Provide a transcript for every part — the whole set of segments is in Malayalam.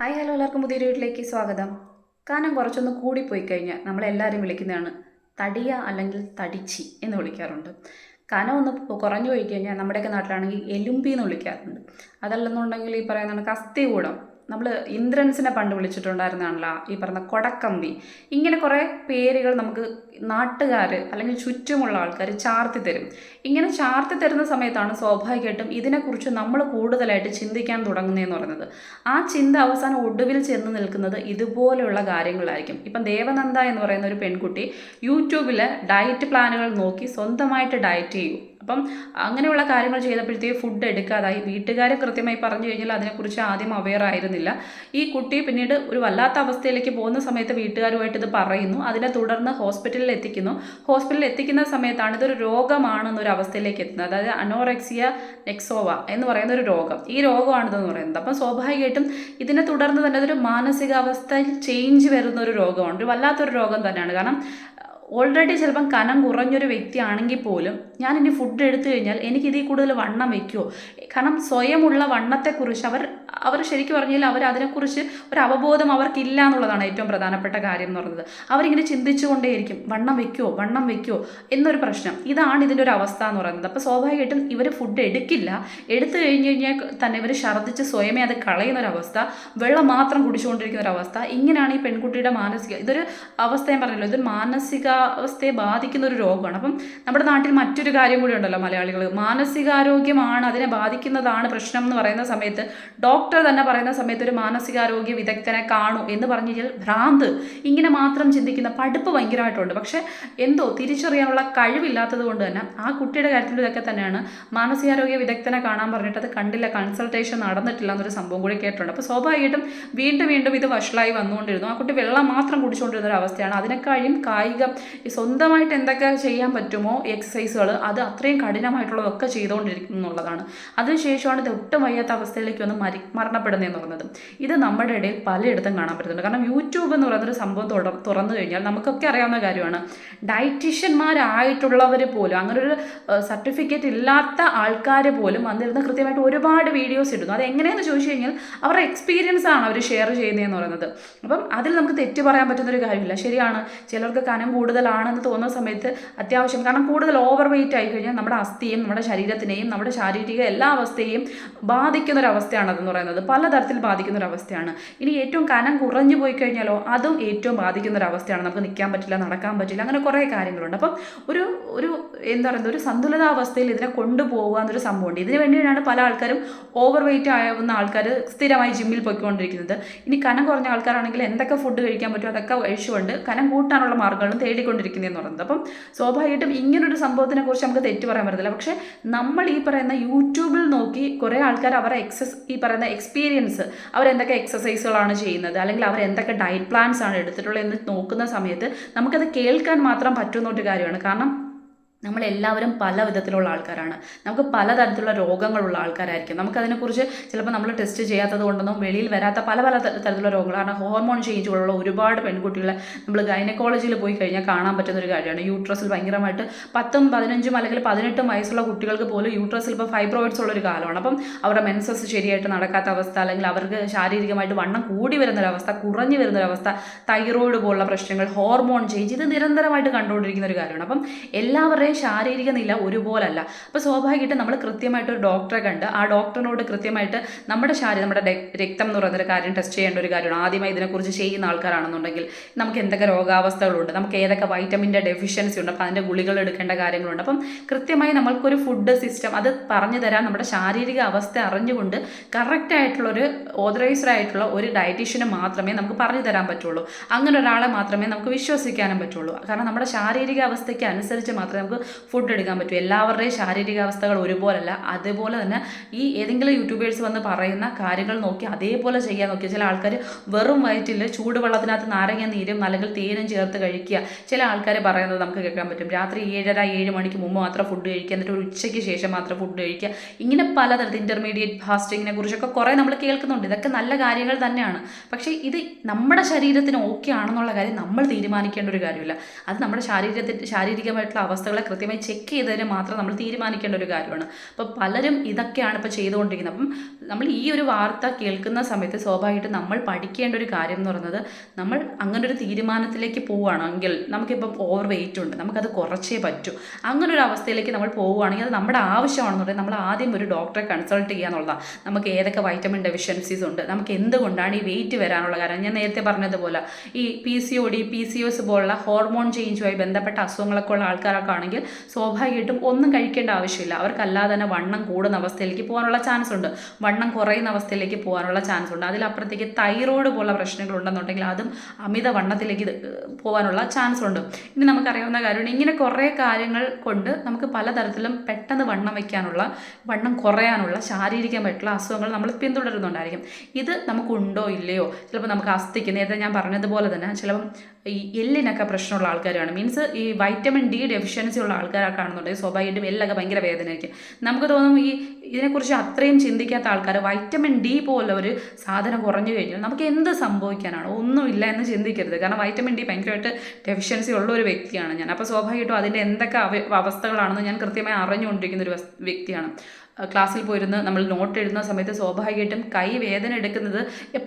ഹായ് ഹലോ എല്ലാവർക്കും പുതിയൊരു വീട്ടിലേക്ക് സ്വാഗതം. കാരണം കുറച്ചൊന്ന് കൂടിപ്പോയി കഴിഞ്ഞാൽ നമ്മളെല്ലാവരും വിളിക്കുന്നതാണ് തടിയ അല്ലെങ്കിൽ തടിച്ചി എന്ന് വിളിക്കാറുണ്ട്. കനം ഒന്ന് കുറഞ്ഞു പോയി കഴിഞ്ഞാൽ നമ്മുടെയൊക്കെ നാട്ടിലാണെങ്കിൽ എലുമ്പി എന്ന് വിളിക്കാറുണ്ട്. അതല്ലെന്നുണ്ടെങ്കിൽ ഈ പറയുന്നതാണ് കസ്തി കൂടം നമ്മൾ ഇന്ദ്രൻസിനെ പണ്ട് വിളിച്ചിട്ടുണ്ടായിരുന്നതാണല്ലോ ഈ പറഞ്ഞ കൊടക്കമ്പി. ഇങ്ങനെ കുറേ പേരുകൾ നമുക്ക് നാട്ടുകാർ അല്ലെങ്കിൽ ചുറ്റുമുള്ള ആൾക്കാർ ചാർത്തി തരും. ഇങ്ങനെ ചാർത്തി തരുന്ന സമയത്താണ് സ്വാഭാവികമായിട്ടും ഇതിനെക്കുറിച്ച് നമ്മൾ കൂടുതലായിട്ട് ചിന്തിക്കാൻ തുടങ്ങുന്നതെന്ന് പറയുന്നത്. ആ ചിന്ത അവസാനം ഒടുവിൽ ചെന്ന് നിൽക്കുന്നത് ഇതുപോലെയുള്ള കാര്യങ്ങളായിരിക്കും. ഇപ്പം ദേവനന്ദ എന്ന് പറയുന്ന ഒരു പെൺകുട്ടി യൂട്യൂബിൽ ഡയറ്റ് പ്ലാനുകൾ നോക്കി സ്വന്തമായിട്ട് ഡയറ്റ് ചെയ്യും. അപ്പം അങ്ങനെയുള്ള കാര്യങ്ങൾ ചെയ്തപ്പോഴത്തേക്ക് ഫുഡ് എടുക്കാതായി. വീട്ടുകാരെ കൃത്യമായി പറഞ്ഞു കഴിഞ്ഞാൽ അതിനെക്കുറിച്ച് ആദ്യം അവെയർ ആയിരുന്നില്ല. ഈ കുട്ടി പിന്നീട് ഒരു വല്ലാത്ത അവസ്ഥയിലേക്ക് പോകുന്ന സമയത്ത് വീട്ടുകാരുമായിട്ട് ഇത് പറയുന്നു. അതിനെ തുടർന്ന് ഹോസ്പിറ്റലിൽ എത്തിക്കുന്നു. ഹോസ്പിറ്റലിൽ എത്തിക്കുന്ന സമയത്താണ് ഇതൊരു രോഗമാണെന്നൊരു അവസ്ഥയിലേക്ക് എത്തുന്നത്. അതായത് അനോറെക്സിയ നെക്സോവ എന്ന് പറയുന്ന ഒരു രോഗം. ഈ രോഗമാണിതെന്ന് പറയുന്നത്. അപ്പം സ്വാഭാവികമായിട്ടും ഇതിനെ തുടർന്ന് തന്നെ അതൊരു മാനസികാവസ്ഥയിൽ ചേഞ്ച് വരുന്ന ഒരു രോഗമാണ്. ഒരു വല്ലാത്തൊരു രോഗം തന്നെയാണ്. കാരണം ഓൾറെഡി ചിലപ്പം കനം കുറഞ്ഞൊരു വ്യക്തിയാണെങ്കിൽ പോലും ഞാൻ ഇനി ഫുഡ് എടുത്തു കഴിഞ്ഞാൽ എനിക്ക് ഇതിൽ കൂടുതൽ വണ്ണം വയ്ക്കുമോ കാരണം സ്വയമുള്ള വണ്ണത്തെക്കുറിച്ച് അവർ അവർ ശരിക്കും പറഞ്ഞാൽ അവർ അതിനെക്കുറിച്ച് ഒരു അവബോധം അവർക്കില്ല എന്നുള്ളതാണ് ഏറ്റവും പ്രധാനപ്പെട്ട കാര്യം എന്ന് പറയുന്നത്. അവരിങ്ങനെ ചിന്തിച്ചുകൊണ്ടേയിരിക്കും വണ്ണം വെക്കുമോ വണ്ണം വെക്കുമോ എന്നൊരു പ്രശ്നം. ഇതാണ് ഇതിന്റെ ഒരു അവസ്ഥ എന്ന് പറയുന്നത്. അപ്പോൾ സ്വാഭാവികമായിട്ടും ഇവർ ഫുഡ് എടുക്കില്ല. എടുത്തു കഴിഞ്ഞ് കഴിഞ്ഞാൽ തന്നെ ഇവർ ഛർദ്ദിച്ച് സ്വയമേ അത് കളയുന്ന ഒരു അവസ്ഥ വെള്ളം മാത്രം കുടിച്ചുകൊണ്ടിരിക്കുന്ന ഒരു അവസ്ഥ ഇങ്ങനെയാണ് ഈ പെൺകുട്ടിയുടെ മാനസിക ഇതൊരു അവസ്ഥ ഞാൻ പറഞ്ഞല്ലോ. ഇതൊരു മാനസികാവസ്ഥയെ ബാധിക്കുന്ന ഒരു രോഗമാണ്. അപ്പം നമ്മുടെ നാട്ടിൽ മറ്റൊരു കാര്യം കൂടി ഉണ്ടല്ലോ മലയാളികൾ മാനസികാരോഗ്യമാണ് അതിനെ ബാധിക്കുന്നതാണ് പ്രശ്നം എന്ന് പറയുന്ന സമയത്ത് ഡോക്ടർ തന്നെ പറയുന്ന സമയത്ത് ഒരു മാനസികാരോഗ്യ വിദഗ്ധനെ കാണൂ എന്ന് പറഞ്ഞു കഴിഞ്ഞാൽ ഭ്രാന്ത്. ഇങ്ങനെ മാത്രം ചിന്തിക്കുന്ന പഠിപ്പ് ഭയങ്കരമായിട്ടുണ്ട്. പക്ഷേ എന്തോ തിരിച്ചറിയാനുള്ള കഴിവില്ലാത്തത് കൊണ്ട് തന്നെ ആ കുട്ടിയുടെ കാര്യത്തിൽ ഇതൊക്കെ തന്നെയാണ് മാനസികാരോഗ്യ വിദഗ്ധനെ കാണാൻ പറഞ്ഞിട്ട് അത് കണ്ടില്ല കൺസൾട്ടേഷൻ നടന്നിട്ടില്ല എന്നൊരു സംഭവം കൂടി കേട്ടിട്ടുണ്ട്. അപ്പോൾ സ്വാഭാവികമായിട്ടും വീണ്ടും വീണ്ടും ഇത് വഷളായി വന്നുകൊണ്ടിരുന്നു. ആ കുട്ടി വെള്ളം മാത്രം കുടിച്ചുകൊണ്ടിരുന്ന ഒരു അവസ്ഥയാണ്. അതിനേക്കാളും കായികം സ്വന്തമായിട്ട് എന്തൊക്കെ ചെയ്യാൻ പറ്റുമോ എക്സസൈസുകൾ അത് അത്രയും കഠിനമായിട്ടുള്ളതൊക്കെ ചെയ്തുകൊണ്ടിരിക്കുന്നുള്ളതാണ്. അതിനുശേഷമാണ് ഇത് ഒട്ടും വയ്യാത്ത അവസ്ഥയിലേക്ക് ഒന്ന് മരി മരണപ്പെടുന്നതെന്ന് പറയുന്നത്. ഇത് നമ്മുടെ ഇടയിൽ പലയിടത്തും കാണാൻ പറ്റുന്നുണ്ട്. കാരണം യൂട്യൂബ് എന്ന് പറയുന്നൊരു സംഭവം തുറന്നു കഴിഞ്ഞാൽ നമുക്കൊക്കെ അറിയാവുന്ന കാര്യമാണ്. ഡയറ്റീഷ്യന്മാരായിട്ടുള്ളവർ പോലും അങ്ങനെ ഒരു സർട്ടിഫിക്കറ്റ് ഇല്ലാത്ത ആൾക്കാർ പോലും വന്നിരുന്ന് കൃത്യമായിട്ട് ഒരുപാട് വീഡിയോസ് ഇടുന്നു. അത് എങ്ങനെയെന്ന് ചോദിച്ചു കഴിഞ്ഞാൽ അവരുടെ എക്സ്പീരിയൻസ് ആണ് അവർ ഷെയർ ചെയ്യുന്നതെന്ന് പറയുന്നത്. അപ്പം അതിൽ നമുക്ക് തെറ്റ് പറയാൻ പറ്റുന്നൊരു കാര്യമില്ല. ശരിയാണ്. ചിലർക്ക് കനം കൂടുതലാണെന്ന് തോന്നുന്ന സമയത്ത് അത്യാവശ്യം കാരണം കൂടുതൽ ഓവർ വെയിറ്റ് ആയി കഴിഞ്ഞാൽ നമ്മുടെ അസ്ഥിയും നമ്മുടെ ശരീരത്തിനെയും നമ്മുടെ ശാരീരിക എല്ലാ അവസ്ഥയെയും ബാധിക്കുന്ന ഒരു അവസ്ഥയാണ് അതെന്ന് പറയുന്നത്. പലതരത്തിൽ ബാധിക്കുന്ന ഒരു അവസ്ഥയാണ് ഇനി ഏറ്റവും കനം കുറഞ്ഞു പോയി കഴിഞ്ഞാലോ അതും ഏറ്റവും ബാധിക്കുന്ന ഒരു അവസ്ഥയാണ് നമുക്ക് നിൽക്കാൻ പറ്റില്ല നടക്കാൻ പറ്റില്ല അങ്ങനെ കുറേ കാര്യങ്ങളുണ്ട്. അപ്പം ഒരു ഒരു എന്താ പറയുന്നത് ഒരു സന്തുലിതാവസ്ഥയിൽ ഇതിനെ കൊണ്ടുപോകുക എന്നൊരു സംഭവമുണ്ട്. ഇതിന് വേണ്ടിയിട്ടാണ് പല ആൾക്കാരും ഓവർ വെയിറ്റ് ആവുന്ന ആൾക്കാർ സ്ഥിരമായി ജിമ്മിൽ പോയിക്കൊണ്ടിരിക്കുന്നത്. ഇനി കനം കുറഞ്ഞ ആൾക്കാരാണെങ്കിൽ എന്തൊക്കെ ഫുഡ് കഴിക്കാൻ പറ്റുമോ അതൊക്കെ കഴിച്ചുകൊണ്ട് കനം കൂട്ടാനുള്ള മാർഗങ്ങളും തേടിക്കൊണ്ടിരിക്കുന്നതെന്ന് പറയുന്നത്. അപ്പം സ്വാഭാവികമായിട്ടും ഇങ്ങനൊരു സംഭവത്തിനെ കുറിച്ച് നമുക്ക് തെറ്റ് പറയാൻ പറ്റത്തില്ല. പക്ഷേ നമ്മൾ ഈ പറയുന്ന യൂട്യൂബിൽ നോക്കി കുറേ ആൾക്കാർ അവരെ എക്സസ് ഈ പറയുന്ന എക്സ്പീരിയൻസ് അവരെന്തൊക്കെ എക്സസൈസുകളാണ് ചെയ്യുന്നത് അല്ലെങ്കിൽ അവർ എന്തൊക്കെ ഡയറ്റ് പ്ലാൻസ് ആണ് എടുത്തിട്ടുള്ളത് എന്ന് നോക്കുന്ന സമയത്ത് നമുക്കത് കേൾക്കാൻ മാത്രം പറ്റുന്നൊരു കാര്യമാണ്. കാരണം നമ്മളെല്ലാവരും പല വിധത്തിലുള്ള ആൾക്കാരാണ്. നമുക്ക് പലതരത്തിലുള്ള രോഗങ്ങളുള്ള ആൾക്കാരായിരിക്കും. നമുക്കതിനെക്കുറിച്ച് ചിലപ്പോൾ നമ്മൾ ടെസ്റ്റ് ചെയ്യാത്തത് കൊണ്ടൊന്നും വെളിയിൽ വരാത്ത പല പല തരത്തിലുള്ള രോഗങ്ങൾ കാരണം ഹോർമോൺ ചേഞ്ചുകളുള്ള ഒരുപാട് പെൺകുട്ടികളെ നമ്മൾ ഗൈനക്കോളജിയിൽ പോയി കഴിഞ്ഞാൽ കാണാൻ പറ്റുന്ന ഒരു കാര്യമാണ് യൂട്രസിൽ ഭയങ്കരമായിട്ട് പത്തും പതിനഞ്ചും അല്ലെങ്കിൽ പതിനെട്ടും വയസ്സുള്ള കുട്ടികൾക്ക് പോലും യൂട്രസിൽ ഇപ്പോൾ ഫൈബ്രോയിഡ്സ് ഉള്ള ഒരു കാലമാണ്. അപ്പം അവരുടെ മെൻസസ് ശരിയായിട്ട് നടക്കാത്ത അവസ്ഥ അല്ലെങ്കിൽ അവർക്ക് ശാരീരികമായിട്ട് വണ്ണം കൂടി വരുന്നൊരവസ്ഥ കുറഞ്ഞു വരുന്നൊരവസ്ഥ തൈറോയിഡ് പോലുള്ള പ്രശ്നങ്ങൾ ഹോർമോൺ ചേഞ്ച് ഇത് നിരന്തരമായിട്ട് കണ്ടുകൊണ്ടിരിക്കുന്ന ഒരു കാര്യമാണ്. അപ്പം എല്ലാവരുടെയും ശാരീരിക നില ഒരുപോലല്ല. അപ്പോൾ സ്വാഭാവികമായിട്ട് നമ്മൾ കൃത്യമായിട്ട് ഒരു ഡോക്ടറെ കണ്ട് ആ ഡോക്ടറിനോട് കൃത്യമായിട്ട് നമ്മുടെ ശാരീരം നമ്മുടെ രക്തം എന്ന് പറയുന്നൊരു കാര്യം ടെസ്റ്റ് ചെയ്യേണ്ട ഒരു കാര്യമാണ്. ആദ്യമായി ഇതിനെക്കുറിച്ച് ചെയ്യുന്ന ആൾക്കാരാണെന്നുണ്ടെങ്കിൽ നമുക്ക് എന്തൊക്കെ രോഗാവസ്ഥകളുണ്ട് നമുക്ക് ഏതൊക്കെ വൈറ്റമിന്റെ ഡെഫിഷ്യൻസി ഉണ്ട് അപ്പോൾ അതിന്റെ ഗുളികൾ എടുക്കേണ്ട കാര്യങ്ങളുണ്ട്. അപ്പം കൃത്യമായി നമ്മൾക്കൊരു ഫുഡ് സിസ്റ്റം അത് പറഞ്ഞു തരാൻ നമ്മുടെ ശാരീരിക അവസ്ഥ അറിഞ്ഞുകൊണ്ട് കറക്റ്റ് ആയിട്ടുള്ളൊരു ഓതറൈസ്ഡ് ആയിട്ടുള്ള ഒരു ഡയറ്റീഷ്യന് മാത്രമേ നമുക്ക് പറഞ്ഞു തരാൻ പറ്റുള്ളൂ. അങ്ങനെ ഒരാളെ മാത്രമേ നമുക്ക് വിശ്വസിക്കാനും പറ്റുള്ളൂ. കാരണം നമ്മുടെ ശാരീരിക അവസ്ഥയ്ക്ക് അനുസരിച്ച് മാത്രമേ നമുക്ക് ഫുഡ് എടുക്കാൻ പറ്റും. എല്ലാവരുടെയും ശാരീരികാവസ്ഥകൾ ഒരുപോലല്ല. അതുപോലെ തന്നെ ഈ ഏതെങ്കിലും യൂട്യൂബേഴ്സ് വന്ന് പറയുന്ന കാര്യങ്ങൾ നോക്കി അതേപോലെ ചെയ്യാൻ നോക്കി. ചില ആൾക്കാർ വെറും വയറ്റിൽ ചൂടുവെള്ളത്തിനകത്ത് നാരങ്ങ നീരും അല്ലെങ്കിൽ തേനും ചേർത്ത് കഴിക്കുക. ചില ആൾക്കാർ പറയുന്നത് നമുക്ക് കേൾക്കാൻ പറ്റും. രാത്രി ഏഴര ഏഴ് മണിക്ക് മുമ്പ് മാത്രം ഫുഡ് കഴിക്കുക. എന്നിട്ട് ഒരു ഉച്ചയ്ക്ക് ശേഷം മാത്രം ഫുഡ് കഴിക്കുക. ഇങ്ങനെ പലതരത്തിൽ ഇന്റർമീഡിയറ്റ് ഫാസ്റ്റിങ്ങിനെ കുറിച്ചൊക്കെ കുറേ നമ്മൾ കേൾക്കുന്നുണ്ട്. ഇതൊക്കെ നല്ല കാര്യങ്ങൾ തന്നെയാണ്. പക്ഷേ ഇത് നമ്മുടെ ശരീരത്തിന് ഓക്കെ ആണെന്നുള്ള കാര്യം നമ്മൾ തീരുമാനിക്കേണ്ട ഒരു കാര്യമില്ല. അത് നമ്മുടെ ശാരീരത്തിൽ ശാരീരികമായിട്ടുള്ള അവസ്ഥകളെ കൃത്യമായി ചെക്ക് ചെയ്തതിന് മാത്രം നമ്മൾ തീരുമാനിക്കേണ്ട ഒരു കാര്യമാണ്. അപ്പോൾ പലരും ഇതൊക്കെയാണ് ഇപ്പോൾ ചെയ്തുകൊണ്ടിരിക്കുന്നത്. അപ്പം നമ്മൾ ഈ ഒരു വാർത്ത കേൾക്കുന്ന സമയത്ത് സ്വാഭാവികമായിട്ടും നമ്മൾ പഠിക്കേണ്ട ഒരു കാര്യം എന്ന് പറയുന്നത് നമ്മൾ അങ്ങനെ ഒരു തീരുമാനത്തിലേക്ക് പോവുകയാണെങ്കിൽ നമുക്കിപ്പം ഓവർ വെയിറ്റ് ഉണ്ട്. നമുക്കത് കുറച്ചേ പറ്റൂ. അങ്ങനെ ഒരു അവസ്ഥയിലേക്ക് നമ്മൾ പോവുകയാണെങ്കിൽ അത് നമ്മുടെ ആവശ്യമാണെന്നുണ്ടെങ്കിൽ നമ്മൾ ആദ്യം ഒരു ഡോക്ടറെ കൺസൾട്ട് ചെയ്യുക എന്നുള്ളതാണ് നമുക്ക് ഏതൊക്കെ വൈറ്റമിൻ ഡെഫിഷ്യൻസീസ് ഉണ്ട്? നമുക്ക് എന്തുകൊണ്ടാണ് ഈ വെയിറ്റ് വരാനുള്ള കാരണം? ഞാൻ നേരത്തെ പറഞ്ഞതുപോലെ ഈ P C O D P C O S പോലുള്ള ഹോർമോൺ ചേഞ്ചുമായി ബന്ധപ്പെട്ട അസുഖങ്ങളൊക്കെ ഉള്ള ആൾക്കാരൊക്കെ ആണെങ്കിൽ സ്വാഭാവികമായിട്ടും ഒന്നും കഴിക്കേണ്ട ആവശ്യമില്ല. അവർക്കല്ലാതെ തന്നെ വണ്ണം കൂടുന്ന അവസ്ഥയിലേക്ക് പോകാനുള്ള ചാൻസ് ഉണ്ട്. വണ്ണം കുറയുന്ന അവസ്ഥയിലേക്ക് പോകാനുള്ള ചാൻസ് ഉണ്ട്. അതിലപ്പുറത്തേക്ക് തൈറോയ്ഡ് പോലുള്ള പ്രശ്നങ്ങൾ ഉണ്ടെന്നുണ്ടെങ്കിൽ അതും അമിത വണ്ണത്തിലേക്ക് പോകാനുള്ള ചാൻസ് ഉണ്ട്. ഇനി നമുക്കറിയാവുന്ന കാര്യമാണ്. ഇങ്ങനെ കുറേ കാര്യങ്ങൾ കൊണ്ട് നമുക്ക് പലതരത്തിലും പെട്ടെന്ന് വണ്ണം വയ്ക്കാനുള്ള വണ്ണം കുറയാനുള്ള ശാരീരികമായിട്ടുള്ള അസുഖങ്ങൾ നമ്മൾ പിന്തുടരുന്നുണ്ടായിരിക്കും. ഇത് നമുക്കുണ്ടോ ഇല്ലയോ? ചിലപ്പോൾ നമുക്ക് അസ്ഥിക്ക് നേരത്തെ ഞാൻ പറഞ്ഞതുപോലെ തന്നെ ചിലപ്പം ഈ എല്ലിനൊക്കെ പ്രശ്നമുള്ള ആൾക്കാരാണ് മീൻസ് ഈ വൈറ്റമിൻ ഡി ഡെഫിഷ്യൻസി ഉള്ള ആൾക്കാരൊക്കെ ആണെന്നുണ്ടെങ്കിൽ സ്വാഭാവികമായിട്ടും എല്ലൊക്കെ ഭയങ്കര വേദനയായിരിക്കും. നമുക്ക് തോന്നും ഈ ഇതിനെക്കുറിച്ച് അത്രയും ചിന്തിക്കാത്ത ആൾക്കാർ വൈറ്റമിൻ ഡി പോലെ ഒരു സാധനം കുറഞ്ഞു കഴിഞ്ഞാൽ നമുക്ക് എന്ത് സംഭവിക്കാനാണ്? ഒന്നുമില്ല എന്ന് ചിന്തിക്കരുത്. കാരണം വൈറ്റമിൻ ഡി ഭയങ്കരമായിട്ട് ഡെഫിഷ്യൻസി ഉള്ള ഒരു വ്യക്തിയാണ് ഞാൻ. അപ്പോൾ സ്വാഭാവികമായിട്ടും അതിന്റെ എന്തൊക്കെ അവ അവസ്ഥകളാണെന്ന് ഞാൻ കൃത്യമായി അറിഞ്ഞുകൊണ്ടിരിക്കുന്ന ഒരു വ്യക്തിയാണ്. ക്ലാസ്സിൽ പോയിരുന്ന് നമ്മൾ നോട്ട് എഴുതുന്ന സമയത്ത് സ്വാഭാവികമായിട്ടും കൈ വേദന എടുക്കുന്നത്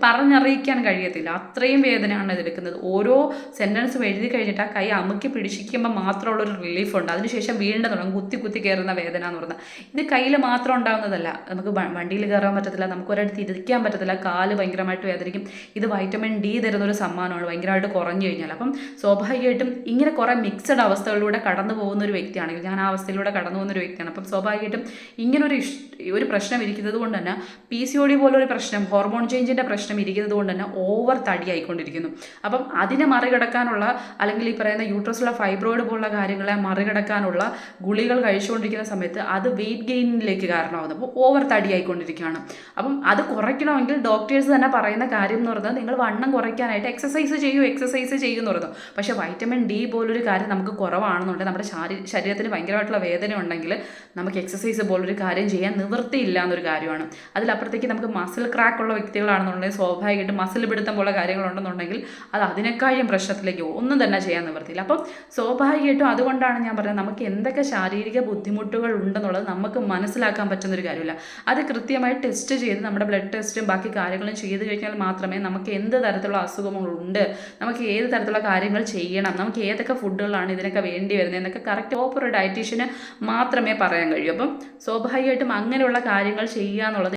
പറഞ്ഞറിയിക്കാൻ കഴിയത്തില്ല. അത്രയും വേദനയാണ് ഇതെടുക്കുന്നത് ഓരോ സെന്റൻസും എഴുതി കഴിഞ്ഞിട്ട് ആ കൈ അമുക്കി പിടിച്ചിരിക്കുമ്പോൾ മാത്രമുള്ളൊരു റിലീഫുണ്ട് അതിനുശേഷം വീണ്ടും തുടങ്ങും കുത്തി കുത്തി കയറുന്ന വേദന എന്ന് പറഞ്ഞാൽ. ഇത് കയ്യിൽ മാത്രം ഉണ്ടാകുന്നതല്ല നമുക്ക് വണ്ടിയിൽ കയറാൻ പറ്റത്തില്ല നമുക്ക് ഒരിടത്ത് ഇരിക്കാൻ പറ്റത്തില്ല കാൽ ഭയങ്കരമായിട്ട് വേദനിക്കും. ഇത് വൈറ്റമിൻ ഡി തരുന്ന ഒരു സമ്മാനമാണ് ഭയങ്കരമായിട്ട് കുറഞ്ഞു കഴിഞ്ഞാൽ. അപ്പം സ്വാഭാവികമായിട്ടും ഇങ്ങനെ കുറേ മിക്സഡ് അവസ്ഥകളിലൂടെ കടന്നു പോകുന്ന ഒരു വ്യക്തിയാണെങ്കിൽ ഞാൻ ആ അവസ്ഥയിലൂടെ കടന്നു പോകുന്ന ഒരു വ്യക്തിയാണ്. അപ്പം സ്വാഭാവികമായിട്ടും ഇങ്ങനെ ഒരു ഒരു പ്രശ്നം ഇരിക്കുന്നത് കൊണ്ട് തന്നെ പി സി ഒ ഡി പോലൊരു പ്രശ്നം ഹോർമോൺ ചേഞ്ചിന്റെ പ്രശ്നം ഇരിക്കുന്നത് കൊണ്ട് തന്നെ ഓവർ തടിയായിക്കൊണ്ടിരിക്കുന്നു അപ്പം അതിനെ മറികടക്കാനുള്ള അല്ലെങ്കിൽ ഈ പറയുന്ന യൂട്രസിലുള്ള ഫൈബ്രോയിഡ് പോലുള്ള കാര്യങ്ങളെ മറികടക്കാനുള്ള ഗുളികൾ കഴിച്ചുകൊണ്ടിരിക്കുന്ന സമയത്ത് അത് വെയിറ്റ് ഗെയിനിലേക്ക് കാരണമാകുന്നു അപ്പോൾ ഓവർ തടിയായിക്കൊണ്ടിരിക്കുകയാണ് അപ്പം അത് കുറയ്ക്കണമെങ്കിൽ ഡോക്ടേഴ്സ് തന്നെ പറയുന്ന കാര്യം എന്ന് പറഞ്ഞാൽ നിങ്ങൾ വണ്ണം കുറയ്ക്കാനായിട്ട് എക്സസൈസ് ചെയ്യൂ എക്സസൈസ് ചെയ്യൂ എന്ന് പക്ഷേ വൈറ്റമിൻ ഡി പോലൊരു കാര്യം നമുക്ക് കുറവാണെന്നുണ്ടെങ്കിൽ നമ്മുടെ ശാരീ ശരീരത്തിന് ഭയങ്കരമായിട്ടുള്ള വേദന ഉണ്ടെങ്കിൽ നമുക്ക് എക്സസൈസ് പോലൊരു കാര്യം ചെയ്യാൻ നിവൃത്തിയില്ല എന്നൊരു കാര്യമാണ്. അതിലപ്പുറത്തേക്ക് നമുക്ക് മസിൽ ക്രാക്ക് ഉള്ള വ്യക്തികളാണെന്നുണ്ടെങ്കിൽ സ്വാഭാവികമായിട്ടും മസിൽ പിടുത്തം പോലെ കാര്യങ്ങളുണ്ടെന്നുണ്ടെങ്കിൽ അത് അതിനേക്കാളും പ്രശ്നത്തിലേക്ക് ഒന്നും തന്നെ ചെയ്യാൻ നിവൃത്തിയില്ല. അപ്പം സ്വാഭാവികമായിട്ടും അതുകൊണ്ടാണ് ഞാൻ പറഞ്ഞത് നമുക്ക് എന്തൊക്കെ ശാരീരിക ബുദ്ധിമുട്ടുകൾ ഉണ്ടെന്നുള്ളത് നമുക്ക് മനസ്സിലാക്കാൻ പറ്റുന്ന ഒരു കാര്യമില്ല. അത് കൃത്യമായി ടെസ്റ്റ് ചെയ്ത് നമ്മുടെ ബ്ലഡ് ടെസ്റ്റും ബാക്കി കാര്യങ്ങളും ചെയ്ത് കഴിഞ്ഞാൽ മാത്രമേ നമുക്ക് എന്ത് തരത്തിലുള്ള അസുഖങ്ങളുണ്ട് നമുക്ക് ഏത് തരത്തിലുള്ള കാര്യങ്ങൾ ചെയ്യണം നമുക്ക് ഏതൊക്കെ ഫുഡുകളാണ് ഇതിനൊക്കെ വേണ്ടി വരുന്നത് എന്നൊക്കെ കറക്റ്റ് പ്രോപ്പർ ഡയറ്റീഷ്യന് മാത്രമേ പറയാൻ കഴിയൂ. അപ്പം സ്വാഭാവികമായിട്ടും അങ്ങനെയുള്ള കാര്യങ്ങൾ ചെയ്യുക എന്നുള്ളത്